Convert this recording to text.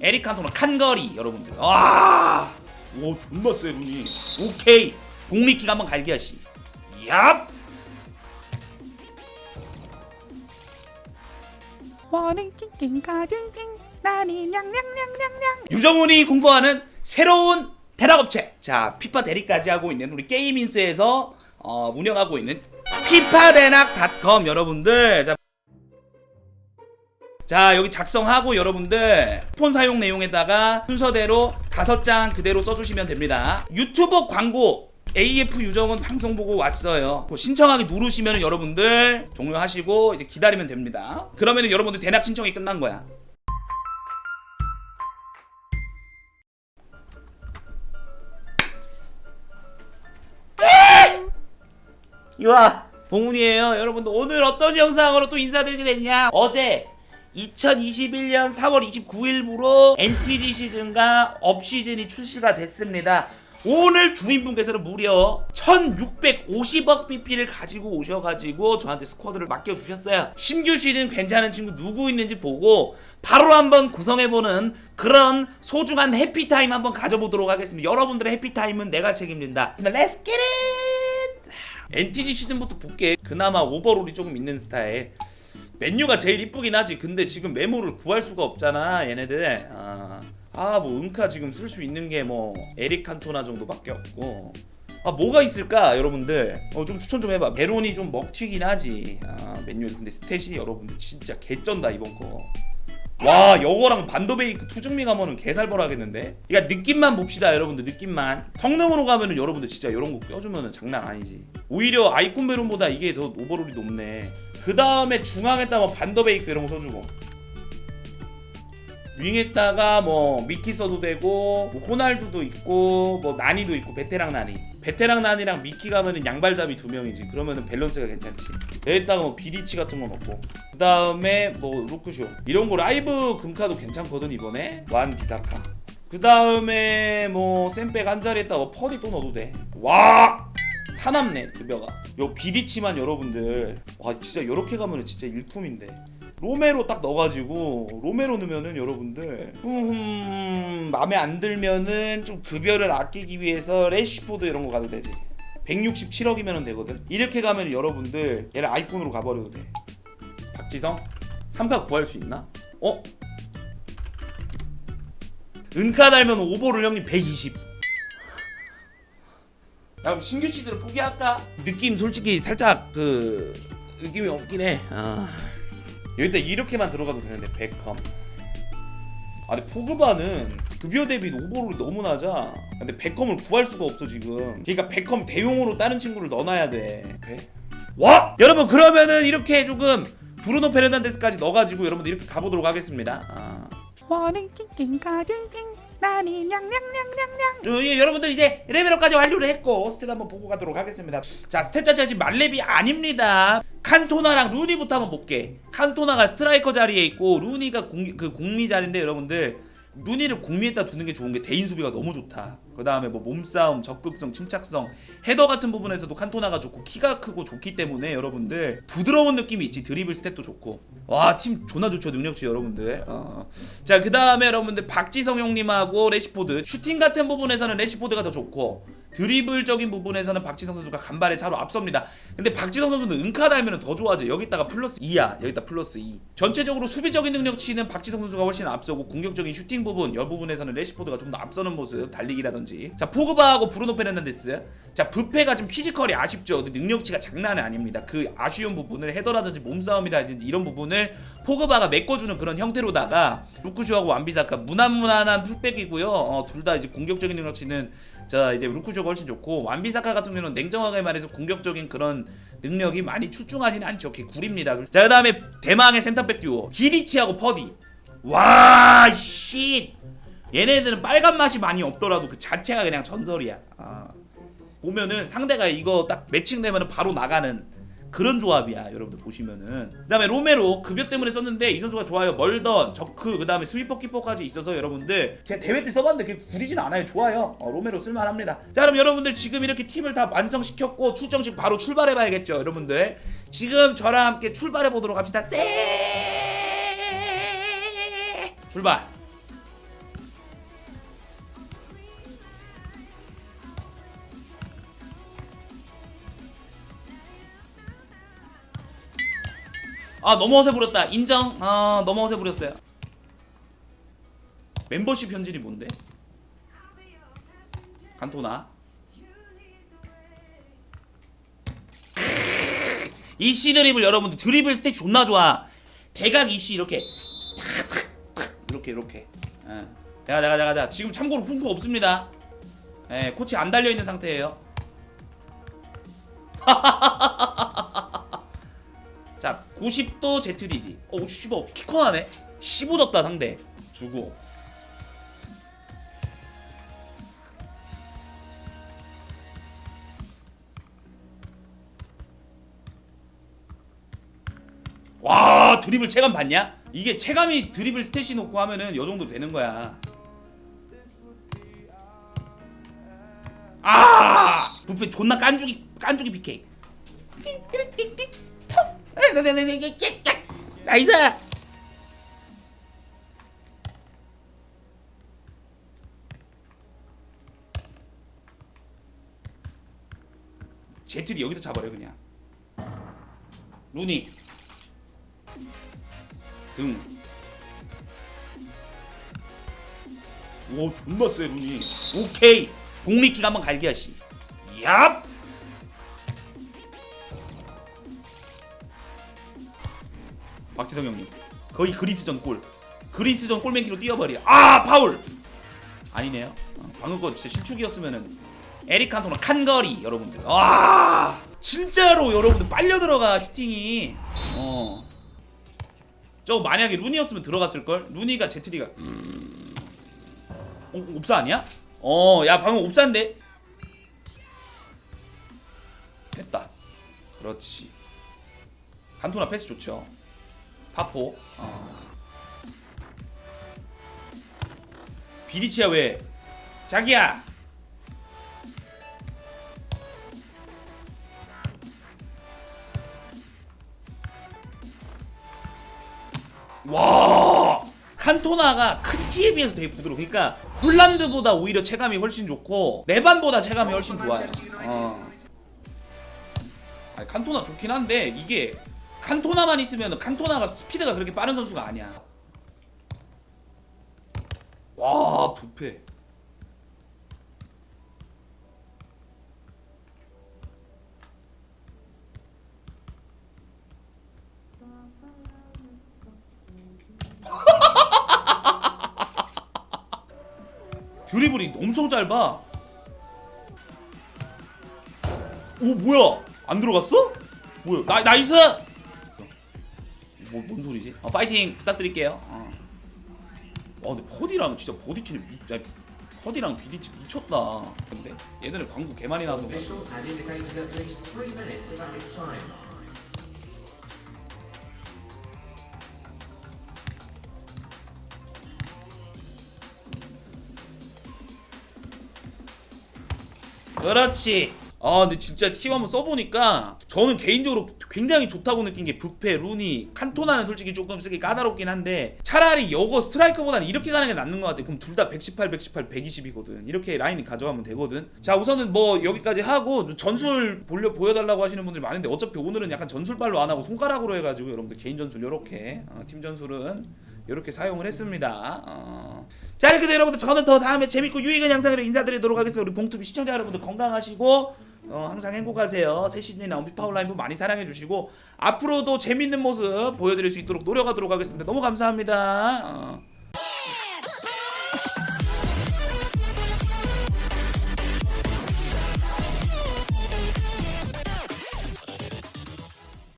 에릭 칸토나 칸거리 여러분들. 와, 오 존나 세 루니 오케이. 공리킥 한번 갈기야 씨 얍! 원은 낑낑 가득 나니 냥냥냥냥냥. 유정훈이 공부하는 새로운 대락업체. 자 피파 대리까지 하고 있는 우리 게임인스에서 어, 운영하고 있는 피파대낙닷컴 여러분들. 자, 자 여기 작성하고 여러분들 폰 사용 내용에다가 순서대로 다섯 장 그대로 써주시면 됩니다 유튜버 광고 AF 유정은 방송 보고 왔어요. 그 신청하기 누르시면 여러분들 종료하시고 이제 기다리면 됩니다. 그러면 여러분들 대낙 신청이 끝난 거야. 이와 봉훈이에요. 여러분들 오늘 어떤 영상으로 또 인사드리게 됐냐? 어제 2021년 4월 29일부로 NTG 시즌과 업 시즌이 출시가 됐습니다. 오늘 주인분께서는 무려 1650억 BP를 가지고 오셔가지고 저한테 스쿼드를 맡겨주셨어요. 신규 시즌 괜찮은 친구 누구 있는지 보고 바로 한번 구성해보는 그런 소중한 해피타임 한번 가져보도록 하겠습니다. 여러분들의 해피타임은 내가 책임진다. Let's get it! NTG 시즌부터 볼게. 그나마 오버롤이 조금 있는 스타일. 맨유가 제일 이쁘긴 하지. 근데 지금 메모를 구할 수가 없잖아, 얘네들. 아, 아, 뭐 은카 지금 쓸 수 있는 게 뭐 에릭 칸토나 정도밖에 없고. 아, 뭐가 있을까, 여러분들? 어, 좀 추천 좀 해봐. 베론이 좀 먹튀긴 하지. 아, 맨유 근데 스탯이 여러분들 진짜 개쩐다 이번 거. 와, 여거랑 반도베이크 투중미 가면은 개살벌 하겠는데? 그러니까 느낌만 봅시다, 여러분들. 느낌만. 성능으로 가면은 여러분들 진짜 이런 거 껴주면은 장난 아니지. 오히려 아이콘 베론보다 이게 더 오버롤이 높네. 그 다음에 중앙에다가 뭐 반더베이크 이런 거 써주고 윙에다가 뭐 미키 써도 되고 뭐 호날두도 있고 뭐 나니도 있고 베테랑 나니. 베테랑 나니랑 미키 가면은 양발잡이 두 명이지. 그러면은 밸런스가 괜찮지. 여기다가 뭐 비디치 같은 거 넣고. 그 다음에 뭐 루크쇼. 이런 거 라이브 금카도 괜찮거든 이번에. 완 비사카. 그 다음에 뭐 샘백 한 자리에다가 뭐 퍼디 또 넣어도 돼 와! 사납네 급여가. 요 비디치만 여러분들. 와 진짜 요렇게 가면은 진짜 일품인데 로메로 딱 넣어가지고 로메로 넣으면은 여러분들 음 마음에 안 들면은 좀 급여를 아끼기 위해서 레시포드 이런 거 가도 되지 167억이면 되거든 이렇게 가면 여러분들 얘를 아이콘으로 가버려도 돼 박지성 3가 구할 수 있나? 어? 은카 달면 오버를 형님 120 야, 그럼 신규 시즌을 포기할까? 느낌 솔직히 살짝 그 느낌이 없긴 해. 아. 여기다 이렇게만 들어가도 되는데 베컴. 아 근데 포그바는 급여 대비 오버롤이 너무 낮아. 근데 베컴을 구할 수가 없어 지금. 그러니까 베컴 대용으로 다른 친구를 넣어놔야 돼. 오케이. 와! 여러분 그러면은 이렇게 조금 브루노 페르난데스까지 넣어가지고 여러분들 이렇게 가보도록 하겠습니다. 아. 낑낑 나니 냥냥냥냥냥 예, 여러분들 이제 레벨업까지 완료를 했고 스탯 한번 보고 가도록 하겠습니다. 자 스탯 자체가 지금 만렙이 아닙니다. 칸토나랑 루니부터 한번 볼게. 칸토나가 스트라이커 자리에 있고 루니가 공, 그 공미 자리인데 여러분들 루니를 공미에다 두는 게 좋은 게 대인 수비가 너무 좋다. 그 다음에 뭐 몸싸움, 적극성, 침착성, 헤더 같은 부분에서도 칸토나가 좋고 키가 크고 좋기 때문에 여러분들 부드러운 느낌이 있지. 드리블 스탯도 좋고 와 팀 존나 좋죠 능력치 여러분들. 어. 자그 다음에 여러분들 박지성 형님하고 레시포드 슈팅 같은 부분에서는 레시포드가 더 좋고 드리블적인 부분에서는 박지성 선수가 간발의 차로 앞섭니다. 근데 박지성 선수는 은카 달면 더 좋아져. 여기다가 플러스 2야. 여기다 플러스 2. 전체적으로 수비적인 능력치는 박지성 선수가 훨씬 앞서고 공격적인 슈팅 부분, 여 부분에서는 레시포드가 좀 더 앞서는 모습, 달리기라든지. 자 포그바하고 브루노 페르난데스. 자 부페가 좀 피지컬이 아쉽죠. 능력치가 장난이 아닙니다. 그 아쉬운 부분을 헤더라든지 몸싸움이라든지 이런 부분을 포그바가 메꿔주는 그런 형태로다가 루크쇼하고 완비사카 무난무난한 풀백이고요. 어, 둘 다 이제 공격적인 능력치는 자 이제 루크쇼가 훨씬 좋고 완비사카 같은 경우는 냉정하게 말해서 공격적인 그런 능력이 많이 출중하지는 않죠. 걔 구립니다. 자 그 다음에 대망의 센터백 듀오 기리치하고 퍼디. 와 씨. 얘네들은 빨간 맛이 많이 없더라도 그 자체가 그냥 전설이야. 아. 보면은 상대가 이거 딱 매칭되면 바로 나가는 그런 조합이야 여러분들 보시면은. 그 다음에 로메로 급여 때문에 썼는데 이 선수가 좋아요. 멀던 저크 그 다음에 스위퍼 키퍼까지 있어서 여러분들 제가 대회 때 써봤는데 그게 구리진 않아요. 좋아요. 어, 로메로 쓸만합니다. 자 그럼 여러분들 지금 이렇게 팀을 다 완성시켰고 출정식 바로 출발해 봐야겠죠 여러분들. 지금 저랑 함께 출발해 보도록 합시다. 세! 출발 아 너무 어세 부렸다. 인정. 아 너무 어세 부렸어요. 멤버십 현질이 뭔데? 간토나. 이씨 드립을 여러분들 드립을 스탯 존나 좋아. 대각 이씨 이렇게. 이렇게 이렇게. 예. 자가 자가 자가 자 지금 참고로 훈크 없습니다. 예 코치 안 달려있는 상태예요. 자 90도 ZDD 어 씨발 키커나네. 15졌다 상대. 주고. 와 드립을 체감 봤냐? 이게 체감이 드립을 스탯이 놓고 하면은 요 정도 되는 거야. 아! 부페 존나 깐죽이 깐죽이 PK 나이스 제트리 여기서 잡아요 그냥 루니 등. 오 존나 세 루니. 오케이. 공리킥 한번 갈게 씨. 얍. 지성 형님. 거의 그리스전 골. 그리스전 골맨키로 뛰어버려. 아 파울. 아니네요. 어, 방금 거 진짜 실축이었으면은 에릭 칸토나 칸거리 여러분들. 와 진짜로 여러분들 빨려 들어가 슈팅이. 어. 저 만약에 루니였으면 들어갔을 걸. 루니가 제트리가 어, 옵사 아니야? 어, 야 방금 옵사인데. 됐다. 그렇지. 간토나 패스 좋죠. 파포. 어. 비디치야 왜? 자기야. 와 칸토나가 큰 키에 비해서 되게 부드러워 그러니까 홀란드보다 오히려 체감이 훨씬 좋고 레반보다 체감이 훨씬 좋아요 어. 아니, 칸토나 좋긴 한데 이게 칸토나만 있으면 칸토나가 스피드가 그렇게 빠른 선수가 아니야 와 부패 드리블이 엄청 짧아. 오 뭐야? 안 들어갔어? 뭐야? 나 나이스. 뭐 뭔 소리지? 어, 파이팅 부탁드릴게요. 어. 와 근데 퍼디랑 진짜 보디치는 미, 야, 퍼디랑 비디치 미쳤다. 근데 얘들은 광고 개 많이 나서. 그렇지. 아 근데 진짜 팀 한번 써보니까 저는 개인적으로 굉장히 좋다고 느낀 게 부페, 루니, 칸토나는 솔직히 조금 쓰기 까다롭긴 한데 차라리 여거 스트라이커보다는 이렇게 가는 게 낫는 것 같아. 그럼 둘 다 118, 118, 120이거든. 이렇게 라인 가져가면 되거든. 자 우선은 뭐 여기까지 하고 전술 보려 보여달라고 하시는 분들이 많은데 어차피 오늘은 약간 전술발로 안 하고 손가락으로 해가지고 여러분들 개인 전술 이렇게 어, 팀 전술은 이렇게 사용을 했습니다. 어. 자 이렇게 해서 여러분들 저는 더 다음에 재밌고 유익한 영상으로 인사드리도록 하겠습니다. 우리 봉투비 시청자 여러분들 건강하시고 어, 항상 행복하세요. 새 시즌에 나온 피파 온라인 많이 사랑해 주시고 앞으로도 재밌는 모습 보여드릴 수 있도록 노력하도록 하겠습니다. 너무 감사합니다. 어.